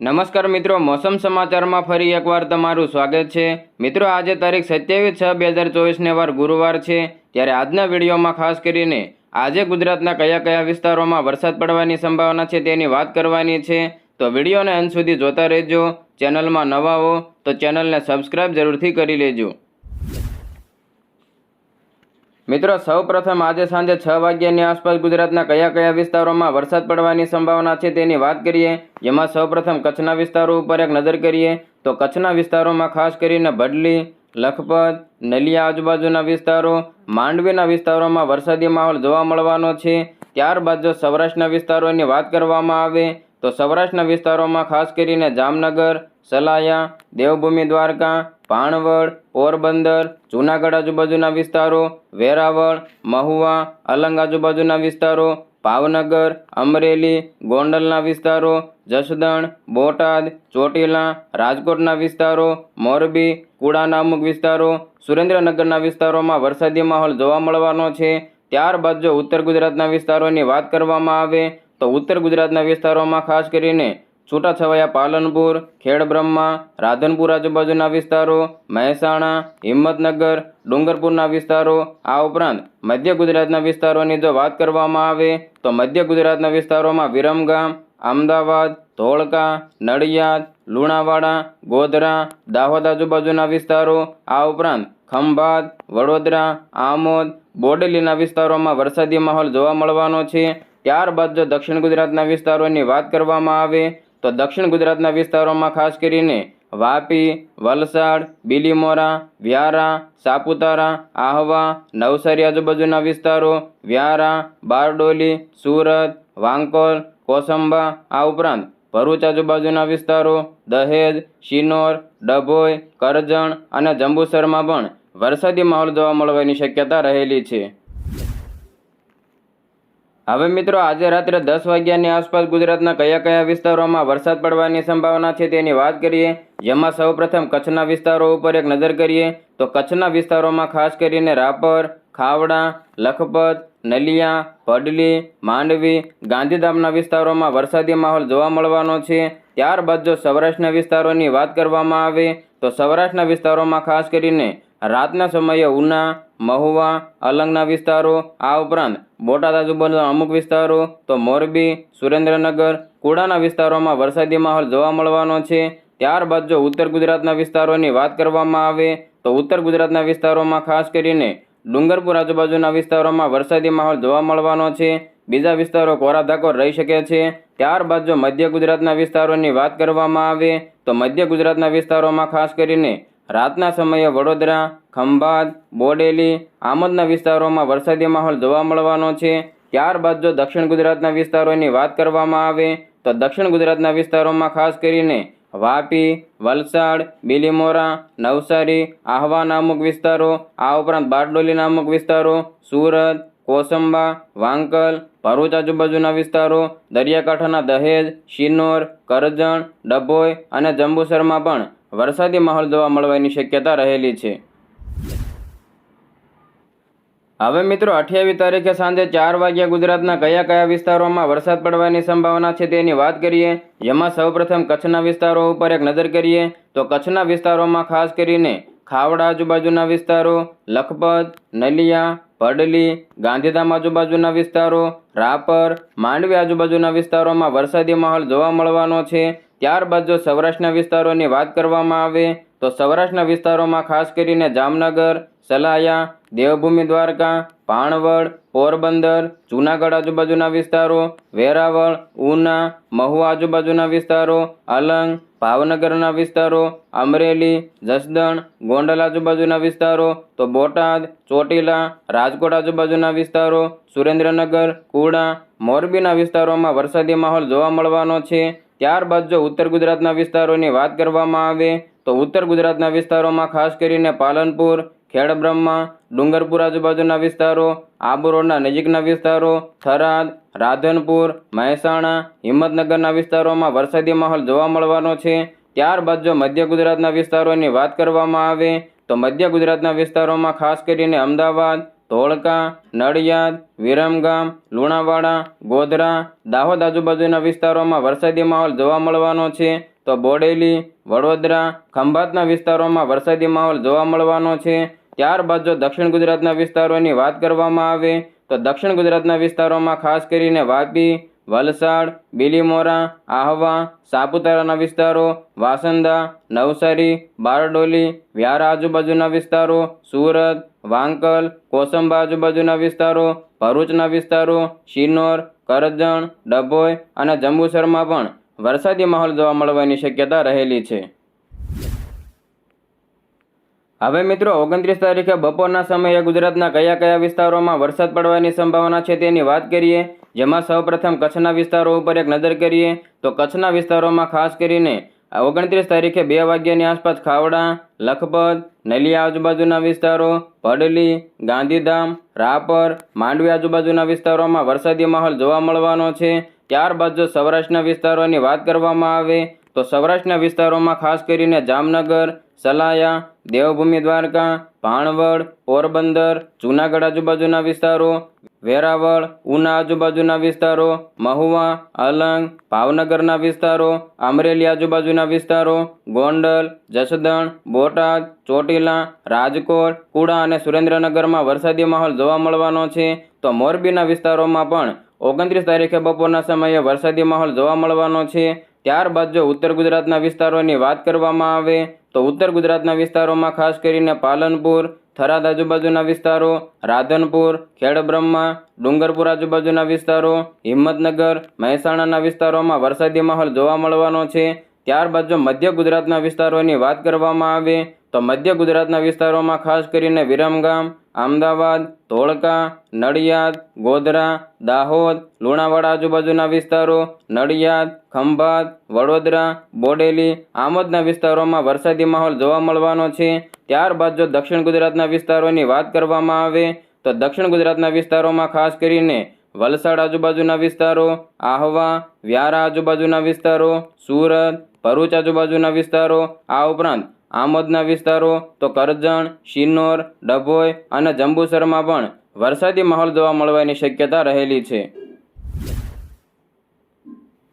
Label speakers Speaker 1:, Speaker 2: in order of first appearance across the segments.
Speaker 1: નમસ્કાર મિત્રો, મોસમ સમાચારમાં ફરી એકવાર તમારું સ્વાગત છે. મિત્રો, આજે તારીખ સત્યાવીસ છ બે હજાર ચોવીસને વાર ગુરુવાર છે. ત્યારે આજના વિડીયોમાં ખાસ કરીને આજે ગુજરાતના કયા કયા વિસ્તારોમાં વરસાદ પડવાની સંભાવના છે તેની વાત કરવાની છે. તો વિડીયોને અંત સુધી જોતા રહેજો, ચેનલમાં નવા હો તો ચેનલને સબસ્ક્રાઈબ જરૂરથી કરી લેજો. મિત્રો, સૌપ્રથમ આજે સાંજે છ વાગ્યાની આસપાસ ગુજરાતના કયા કયા વિસ્તારોમાં વરસાદ પડવાની સંભાવના છે તેની વાત કરીએ, જેમાં સૌપ્રથમ કચ્છના વિસ્તારો ઉપર એક નજર કરીએ, તો કચ્છના વિસ્તારોમાં ખાસ કરીને ભડલી લખપત, નલિયા આજુબાજુના વિસ્તારો, માંડવીના વિસ્તારોમાં વરસાદી માહોલ જોવા મળવાનો છે. ત્યારબાદ જો સૌરાષ્ટ્રના વિસ્તારોની વાત કરવામાં આવે, તો સૌરાષ્ટ્રના વિસ્તારોમાં ખાસ કરીને જામનગર, સલાયા, દેવભૂમિ દ્વારકા ભાણવડ પોરબંદર, જૂનાગઢ આજુબાજુના વિસ્તારો, વેરાવળ, મહુવા, અલંગ આજુબાજુના વિસ્તારો, ભાવનગર, અમરેલી, ગોંડલના વિસ્તારો, જસદણ, બોટાદ, ચોટીલા, રાજકોટના વિસ્તારો, મોરબી, કુડાના અમુક વિસ્તારો, સુરેન્દ્રનગરના વિસ્તારોમાં વરસાદી માહોલ જોવા મળવાનો છે. ત્યારબાદ જો ઉત્તર ગુજરાતના વિસ્તારોની વાત કરવામાં આવે તો ઉત્તર ગુજરાતના વિસ્તારોમાં ખાસ કરીને છૂટાછવાયા પાલનપુર, ખેડબ્રહ્મા, રાધનપુર આજુબાજુના વિસ્તારો, મહેસાણા, હિંમતનગર, ડુંગરપુરના વિસ્તારો, આ ઉપરાંત મધ્ય ગુજરાતના વિસ્તારોની જો વાત કરવામાં આવે તો મધ્ય ગુજરાતના વિસ્તારોમાં વિરમગામ, અમદાવાદ, ધોળકા, નડિયાદ, લુણાવાડા, ગોધરા, દાહોદ આજુબાજુના વિસ્તારો, આ ઉપરાંત ખંભાત, વડોદરા, આમોદ, બોડેલીના વિસ્તારોમાં વરસાદી માહોલ જોવા મળવાનો છે. ત્યારબાદ જો દક્ષિણ ગુજરાતના વિસ્તારોની વાત કરવામાં આવે તો દક્ષિણ ગુજરાતના વિસ્તારોમાં ખાસ કરીને વાપી, વલસાડ, બિલીમોરા, વ્યારા, સાપુતારા, આહવા, નવસારી આજુબાજુના વિસ્તારો, વ્યારા, બારડોલી, સુરત વાંકોલ કોસંબા, આ ઉપરાંત ભરૂચ આજુબાજુના વિસ્તારો, દહેજ, શિનોર, ડભોઈ, કરજણ અને જંબુસરમાં પણ વરસાદી માહોલ જોવા મળવાની શક્યતા રહેલી છે. હવે મિત્રો, આજે રાત્રે દસ વાગ્યાની આસપાસ ગુજરાતના કયા કયા વિસ્તારોમાં વરસાદ પડવાની સંભાવના છે તેની વાત કરીએ. જેમાં સૌપ્રથમ કચ્છના વિસ્તારો ઉપર એક નજર કરીએ તો કચ્છના વિસ્તારોમાં ખાસ કરીને રાપર, ખાવડા, લખપત, નલિયા પડલી માંડવી, ગાંધીધામના વિસ્તારોમાં વરસાદી માહોલ જોવા મળવાનો છે. ત્યારબાદ જો સૌરાષ્ટ્રના વિસ્તારોની વાત કરવામાં આવે તો સૌરાષ્ટ્રના વિસ્તારોમાં ખાસ કરીને રાતના સમયે ઉના મહુવા, અલંગના વિસ્તારો, આ ઉપરાંત બોટાદ આજુબાજુના અમુક વિસ્તારો, તો મોરબી, સુરેન્દ્રનગર, કુડાના વિસ્તારોમાં વરસાદી માહોલ જોવા મળવાનો છે. ત્યારબાદ જો ઉત્તર ગુજરાતના વિસ્તારોની વાત કરવામાં આવે, તો ઉત્તર ગુજરાતના વિસ્તારોમાં ખાસ કરીને ડુંગરપુર આજુબાજુના વિસ્તારોમાં વરસાદી માહોલ જોવા મળવાનો છે. બીજા વિસ્તારો કોરાધાકોર રહી શકે છે. ત્યારબાદ જો મધ્ય ગુજરાતના વિસ્તારોની વાત કરવામાં આવે, તો મધ્ય ગુજરાતના વિસ્તારોમાં ખાસ કરીને રાતના સમયે વડોદરા, ખંભાત, બોડેલી, આમદના વિસ્તારોમાં વરસાદી માહોલ જોવા મળવાનો છે. ત્યારબાદ જો દક્ષિણ ગુજરાતના વિસ્તારોની વાત કરવામાં આવે, તો દક્ષિણ ગુજરાતના વિસ્તારોમાં ખાસ કરીને વાપી, વલસાડ, બિલીમોરા, નવસારી, આહવા નામક વિસ્તારો, આ ઉપરાંત બારડોલી નામક વિસ્તારો, સુરત, કોસંબા, વાંકલ, ભરૂચ આજુબાજુના વિસ્તારો, દરિયાકાંઠાના દહેજ, શિનોર, કરજણ, ડભોઈ અને જંબુસરમાં પણ વરસાદી માહોલ જોવા મળવાની શક્યતા રહેલી છે. હવે મિત્રો, અઠ્યાવીસ તારીખે સાંજે ચાર વાગ્યા ગુજરાતના કયા કયા વિસ્તારોમાં વરસાદ પડવાની સંભાવના છે તેની વાત કરીએ, જેમાં સૌપ્રથમ કચ્છના વિસ્તારો ઉપર એક નજર કરીએ, તો કચ્છના વિસ્તારોમાં ખાસ કરીને ખાવડા આજુબાજુના વિસ્તારો, લખપત, નલિયા, પડલી, ગાંધીધામ આજુબાજુના વિસ્તારો, રાપર, માંડવી આજુબાજુના વિસ્તારોમાં વરસાદી માહોલ જોવા મળવાનો છે. ત્યારબાદ જો સૌરાષ્ટ્રના વિસ્તારોની વાત કરવામાં આવે, તો સૌરાષ્ટ્રના વિસ્તારોમાં ખાસ કરીને જામનગર, સલાયા, દેવભૂમિ દ્વારકા ભાણવડ પોરબંદર, જૂનાગઢ આજુબાજુના વિસ્તારો, વેરાવળ, ઉના, મહુવા આજુબાજુના વિસ્તારો, અલંગ, ભાવનગરના વિસ્તારો, અમરેલી, જસદણ, ગોંડલ આજુબાજુના વિસ્તારો, તો બોટાદ, ચોટીલા, રાજકોટ આજુબાજુના વિસ્તારો, સુરેન્દ્રનગર, કુડા, મોરબીના વિસ્તારોમાં વરસાદી માહોલ જોવા મળવાનો છે. ત્યારબાદ જો ઉત્તર ગુજરાતના વિસ્તારોની વાત કરવામાં આવે, તો ઉત્તર ગુજરાતના વિસ્તારોમાં ખાસ કરીને પાલનપુર, ખેડબ્રહ્મા, ડુંગરપુર આજુબાજુના વિસ્તારો આબુ રોડના નજીકના વિસ્તારો, થરાદ, રાધનપુર, મહેસાણા, હિંમતનગરના વિસ્તારોમાં વરસાદી માહોલ જોવા મળવાનો છે. ત્યારબાદ જો મધ્ય ગુજરાતના વિસ્તારોની વાત કરવામાં આવે, તો મધ્ય ગુજરાતના વિસ્તારોમાં ખાસ કરીને અમદાવાદ ધોળકા, નડિયાદ, વિરમગામ, લુણાવાડા, ગોધરા દાહોદ આજુબાજુના વિસ્તારોમાં વરસાદી માહોલ જોવા મળવાનો છે. તો બોડેલી, વડોદરા, ખંભાતના વિસ્તારોમાં વરસાદી માહોલ જોવા મળવાનો છે. ત્યારબાદ જો દક્ષિણ ગુજરાતના વિસ્તારોની વાત કરવામાં આવે, તો દક્ષિણ ગુજરાતના વિસ્તારોમાં ખાસ કરીને વાપી વલસાડ, બીલીમોરા, આહવા, સાપુતારાના વિસ્તારો, વાસંદા, નવસારી, બારડોલી, વ્યારા આજુબાજુના વિસ્તારો, સુરત, વાંકલ, કોસંબા આજુબાજુના વિસ્તારો, ભરૂચના વિસ્તારો, શિનોર, કરજણ, ડભોઈ અને જંબુસરમાં પણ વરસાદી માહોલ જોવા મળવાની શક્યતા રહેલી છે. હવે મિત્રો, ઓગણત્રીસ તારીખે બપોરના સમયે ગુજરાતના કયા કયા વિસ્તારોમાં વરસાદ પડવાની સંભાવના છે તેની વાત કરીએ. જેમાં સૌપ્રથમ કચ્છના વિસ્તારો ઉપર એક નજર કરીએ તો કચ્છના વિસ્તારોમાં ખાસ કરીને ઓગણત્રીસ તારીખે બે વાગ્યાની આસપાસ ખાવડા, લખપત, નલિયા આજુબાજુના વિસ્તારો, પડલી, ગાંધીધામ, રાપર, માંડવી આજુબાજુના વિસ્તારોમાં વરસાદી માહોલ જોવા મળવાનો છે. ત્યારબાદ જો સૌરાષ્ટ્રના વિસ્તારોની વાત કરવામાં આવે તો સૌરાષ્ટ્રના વિસ્તારોમાં ખાસ કરીને જામનગર, સલાયા, દેવભૂમિ દ્વારકા ભાણવડ પોરબંદર, જૂનાગઢ આજુબાજુના વિસ્તારો વેરાવળ, ઉના આજુબાજુના વિસ્તારો, મહુવા, અલંગ, ભાવનગરના વિસ્તારો, અમરેલી આજુબાજુના વિસ્તારો, ગોંડલ, જસદણ, બોટાદ, ચોટીલા, રાજકોટ, કુડા અને સુરેન્દ્રનગરમાં વરસાદી માહોલ જોવા મળવાનો છે. તો મોરબીના વિસ્તારોમાં પણ ઓગણત્રીસ તારીખે બપોરના સમયે વરસાદી માહોલ જોવા મળવાનો છે. ત્યારબાદ જો ઉત્તર ગુજરાતના વિસ્તારોની વાત કરવામાં આવે, તો ઉત્તર ગુજરાતના વિસ્તારોમાં ખાસ કરીને પાલનપુર થરાદ આજુબાજુના વિસ્તારો, રાધનપુર, ખેડબ્રહ્મા, ડુંગરપુર આજુબાજુના વિસ્તારો, હિંમતનગર, મહેસાણાના વિસ્તારોમાં વરસાદી માહોલ જોવા મળવાનો છે. ત્યારબાદ જો મધ્ય ગુજરાતના વિસ્તારોની વાત કરવામાં આવે, તો મધ્ય ગુજરાતના વિસ્તારોમાં ખાસ કરીને વિરમગામ અમદાવાદ, ધોળકા, નડિયાદ, ગોધરા, દાહોદ, લુણાવાડા આજુબાજુના વિસ્તારો, નડિયાદ, ખંભાત, વડોદરા, બોડેલી, આમોદના વિસ્તારોમાં વરસાદી માહોલ જોવા મળવાનો છે. ત્યારબાદ જો દક્ષિણ ગુજરાતના વિસ્તારોની વાત કરવામાં આવે, તો દક્ષિણ ગુજરાતના વિસ્તારોમાં ખાસ કરીને વલસાડ આજુબાજુના વિસ્તારો, આહવા, વ્યારા આજુબાજુના વિસ્તારો, સુરત, ભરૂચ આજુબાજુના વિસ્તારો, આ ઉપરાંત આમોદના વિસ્તારો તો કરજણ, શિનોર, ડભોઈ અને જંબુસરમાં પણ વરસાદી માહોલ જોવા મળવાની શક્યતા રહેલી છે.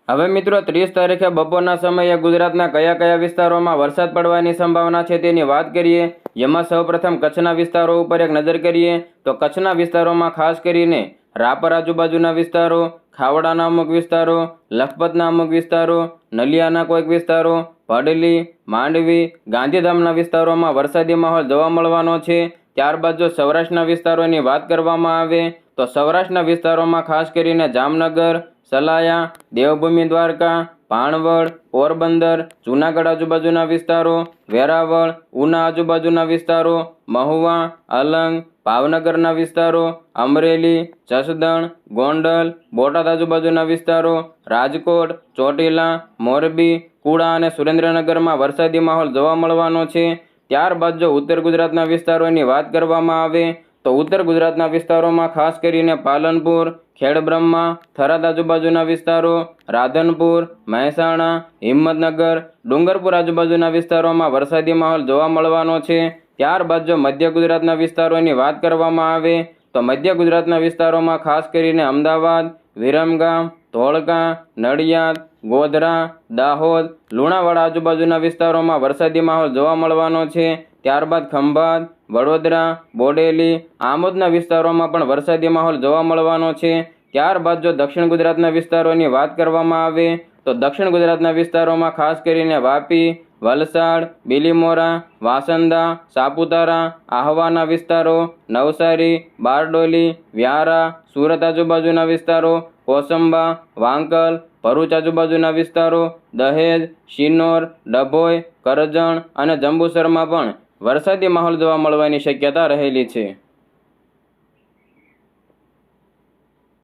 Speaker 1: હવે મિત્રો ત્રીસ તારીખે બપોરના સમયે ગુજરાતના કયા કયા વિસ્તારોમાં વરસાદ પડવાની સંભાવના છે તેની વાત કરીએ, જેમાં સૌપ્રથમ કચ્છના વિસ્તારો ઉપર એક નજર કરીએ, તો કચ્છના વિસ્તારોમાં ખાસ કરીને રાપર આજુબાજુના વિસ્તારો ખાવડાના અમુક વિસ્તારો લખપતના અમુક વિસ્તારો, નલિયાના કોઈક વિસ્તારો, ભડલી, માંડવી, ગાંધીધામના વિસ્તારોમાં વરસાદી માહોલ જોવા મળવાનો છે. ત્યારબાદ જો સૌરાષ્ટ્રના વિસ્તારોની વાત કરવામાં આવે, તો સૌરાષ્ટ્રના વિસ્તારોમાં ખાસ કરીને જામનગર, સલાયા, દેવભૂમિ દ્વારકા ભાણવડ પોરબંદર, જૂનાગઢ આજુબાજુના વિસ્તારો, વેરાવળ, ઉના આજુબાજુના વિસ્તારો, મહુવા, અલંગ, ભાવનગરના વિસ્તારો, અમરેલી, જસદણ, ગોંડલ, બોટાદ આજુબાજુના વિસ્તારો, રાજકોટ, ચોટીલા, મોરબી, કુડા અને સુરેન્દ્રનગરમાં વરસાદી માહોલ જોવા મળવાનો છે. ત્યારબાદ જો ઉત્તર ગુજરાતના વિસ્તારોની વાત કરવામાં આવે, તો ઉત્તર ગુજરાતના વિસ્તારોમાં ખાસ કરીને પાલનપુર ખેડબ્રહ્મા, થરાદ આજુબાજુના વિસ્તારો, રાધનપુર, મહેસાણા, હિંમતનગર, ડુંગરપુર આજુબાજુના વિસ્તારોમાં વરસાદી માહોલ જોવા મળવાનો છે. ત્યારબાદ જો મધ્ય ગુજરાતના વિસ્તારોની વાત કરવામાં આવે, તો મધ્ય ગુજરાતના વિસ્તારોમાં ખાસ કરીને અમદાવાદ, વિરમગામ, ધોળકા, નડિયાદ, ગોધરા, દાહોદ, લુણાવાડા આજુબાજુના વિસ્તારોમાં વરસાદી માહોલ જોવા મળવાનો છે. ત્યારબાદ ખંભાત વડોદરા, બોડેલી, આમોદના વિસ્તારોમાં પણ વરસાદી માહોલ જોવા મળવાનો છે. ત્યારબાદ જો દક્ષિણ ગુજરાતના વિસ્તારોની વાત કરવામાં આવે, તો દક્ષિણ ગુજરાતના વિસ્તારોમાં ખાસ કરીને વાપી, વલસાડ, બીલીમોરા, વાસંદા, સાપુતારા, આહવાના વિસ્તારો, નવસારી, બારડોલી, વ્યારા, સુરત આજુબાજુના વિસ્તારો, કોસંબા, વાંકલ, ભરૂચ આજુબાજુના વિસ્તારો, દહેજ, શિનોર, ડભોઈ, કરજણ અને જંબુસરમાં પણ વરસાદી માહોલ જોવા મળવાની શક્યતા રહેલી છે.